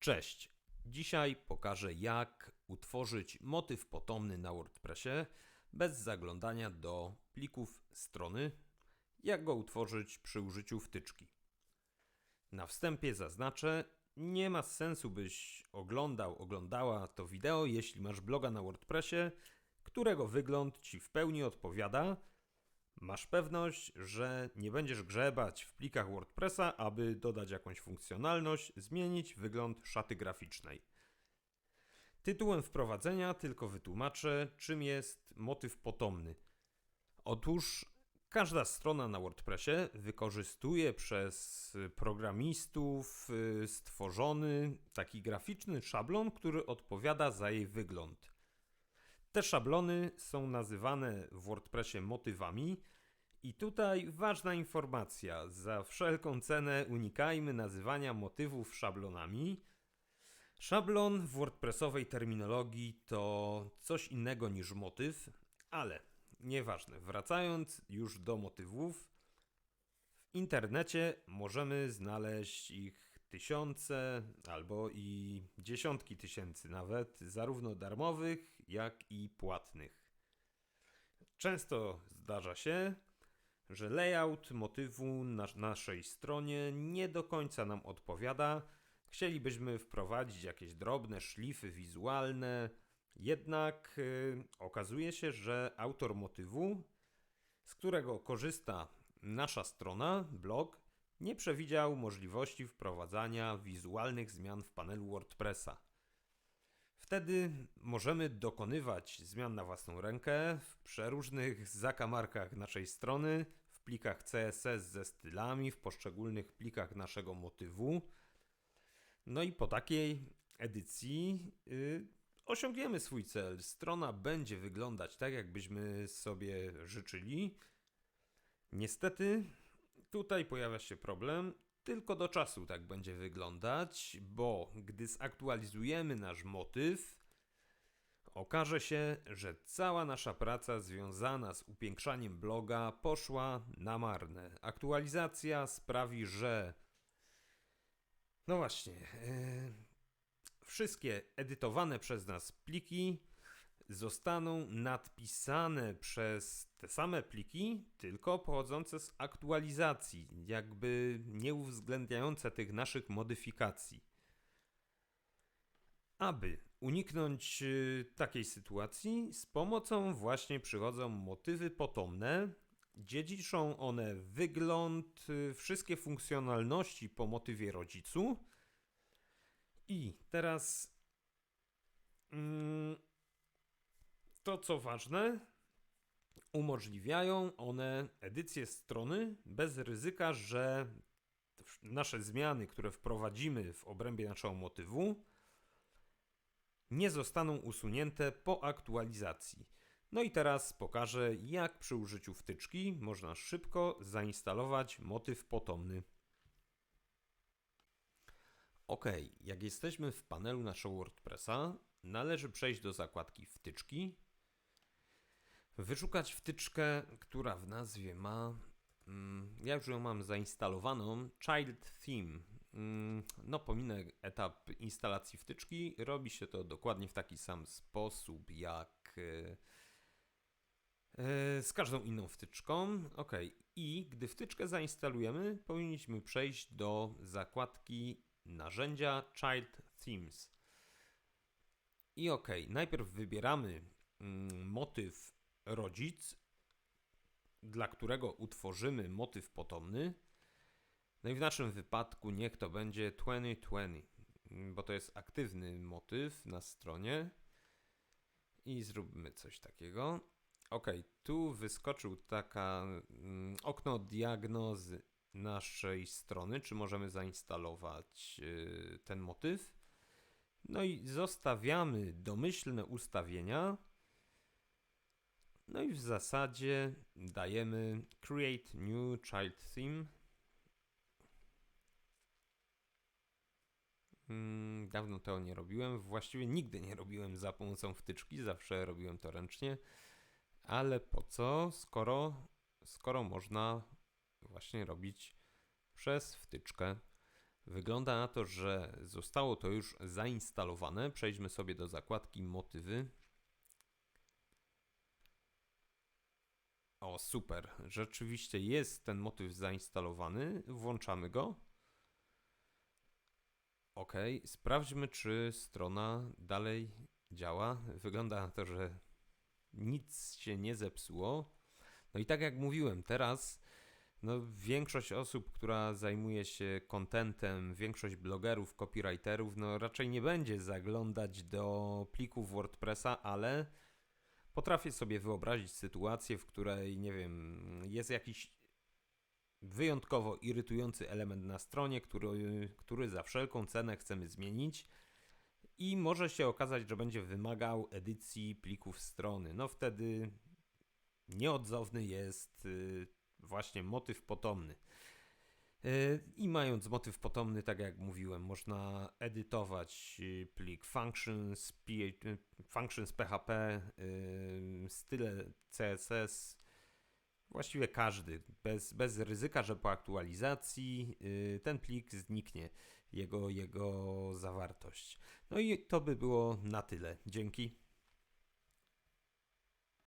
Cześć! Dzisiaj pokażę, jak utworzyć motyw potomny na WordPressie bez zaglądania do plików strony, jak go utworzyć przy użyciu wtyczki. Na wstępie zaznaczę, nie ma sensu, byś oglądał, oglądała to wideo, jeśli masz bloga na WordPressie, którego wygląd ci w pełni odpowiada. Masz pewność, że nie będziesz grzebać w plikach WordPressa, aby dodać jakąś funkcjonalność, zmienić wygląd szaty graficznej. Tytułem wprowadzenia tylko wytłumaczę, czym jest motyw potomny. Otóż każda strona na WordPressie wykorzystuje przez programistów y, stworzony taki graficzny szablon, który odpowiada za jej wygląd. Te szablony są nazywane w WordPressie motywami. I tutaj ważna informacja: za wszelką cenę unikajmy nazywania motywów szablonami. Szablon w WordPressowej terminologii to coś innego niż motyw, ale nieważne. Wracając już do motywów, w internecie możemy znaleźć ich tysiące albo i dziesiątki tysięcy nawet, zarówno darmowych, jak i płatnych. Często zdarza się, że layout motywu na naszej stronie nie do końca nam odpowiada. Chcielibyśmy wprowadzić jakieś drobne szlify wizualne, jednak yy, okazuje się, że autor motywu, z którego korzysta nasza strona, blog, nie przewidział możliwości wprowadzania wizualnych zmian w panelu WordPressa. Wtedy możemy dokonywać zmian na własną rękę w przeróżnych zakamarkach naszej strony, w plikach CSS ze stylami, w poszczególnych plikach naszego motywu. No i po takiej edycji yy, osiągniemy swój cel. Strona będzie wyglądać tak, jakbyśmy sobie życzyli. Niestety Tutaj pojawia się problem. Tylko do czasu tak będzie wyglądać, bo gdy zaktualizujemy nasz motyw, okaże się, że cała nasza praca związana z upiększaniem bloga poszła na marne. Aktualizacja sprawi, że. No właśnie. Yy, wszystkie edytowane przez nas pliki zostaną nadpisane przez te same pliki, tylko pochodzące z aktualizacji, jakby nie uwzględniające tych naszych modyfikacji. Aby uniknąć y, takiej sytuacji, z pomocą właśnie przychodzą motywy potomne. Dziedziczą one wygląd, y, wszystkie funkcjonalności po motywie rodzicu. I teraz. Mm, to co ważne, umożliwiają one edycję strony bez ryzyka, że nasze zmiany, które wprowadzimy w obrębie naszego motywu, nie zostaną usunięte po aktualizacji. No i teraz pokażę, jak przy użyciu wtyczki można szybko zainstalować motyw potomny. Ok, jak jesteśmy w panelu naszego WordPressa, należy przejść do zakładki wtyczki, wyszukać wtyczkę, która w nazwie ma. Mm, ja już ją mam zainstalowaną. Child Theme. Mm, no, pominę etap instalacji wtyczki. Robi się to dokładnie w taki sam sposób jak e, e, z każdą inną wtyczką. Ok, i gdy wtyczkę zainstalujemy, powinniśmy przejść do zakładki narzędzia Child Themes. I ok, najpierw wybieramy mm, motyw rodzic, dla którego utworzymy motyw potomny. No i w naszym wypadku niech to będzie 2020, bo to jest aktywny motyw na stronie. I zróbmy coś takiego. Ok, tu wyskoczył taka mm, okno diagnozy naszej strony, czy możemy zainstalować y, ten motyw. No i zostawiamy domyślne ustawienia no i w zasadzie dajemy create new child theme. Hmm, dawno tego nie robiłem. Właściwie nigdy nie robiłem za pomocą wtyczki, zawsze robiłem to ręcznie. Ale po co, skoro, skoro można właśnie robić przez wtyczkę. Wygląda na to, że zostało to już zainstalowane. Przejdźmy sobie do zakładki motywy. O, super. Rzeczywiście jest ten motyw zainstalowany. Włączamy go. Ok, sprawdźmy, czy strona dalej działa. Wygląda na to, że nic się nie zepsuło. No i tak jak mówiłem, teraz no, większość osób, która zajmuje się contentem, większość blogerów, copywriterów, no raczej nie będzie zaglądać do plików WordPressa, ale potrafię sobie wyobrazić sytuację, w której, nie wiem, jest jakiś wyjątkowo irytujący element na stronie, który, który za wszelką cenę chcemy zmienić i może się okazać, że będzie wymagał edycji plików strony. No wtedy nieodzowny jest y, właśnie motyw potomny. Y, I mając motyw potomny, tak jak mówiłem, można edytować y, plik functions, P- functions PHP, style CSS, właściwie każdy, bez, bez ryzyka, że po aktualizacji ten plik zniknie, jego, jego zawartość. No i to by było na tyle. Dzięki.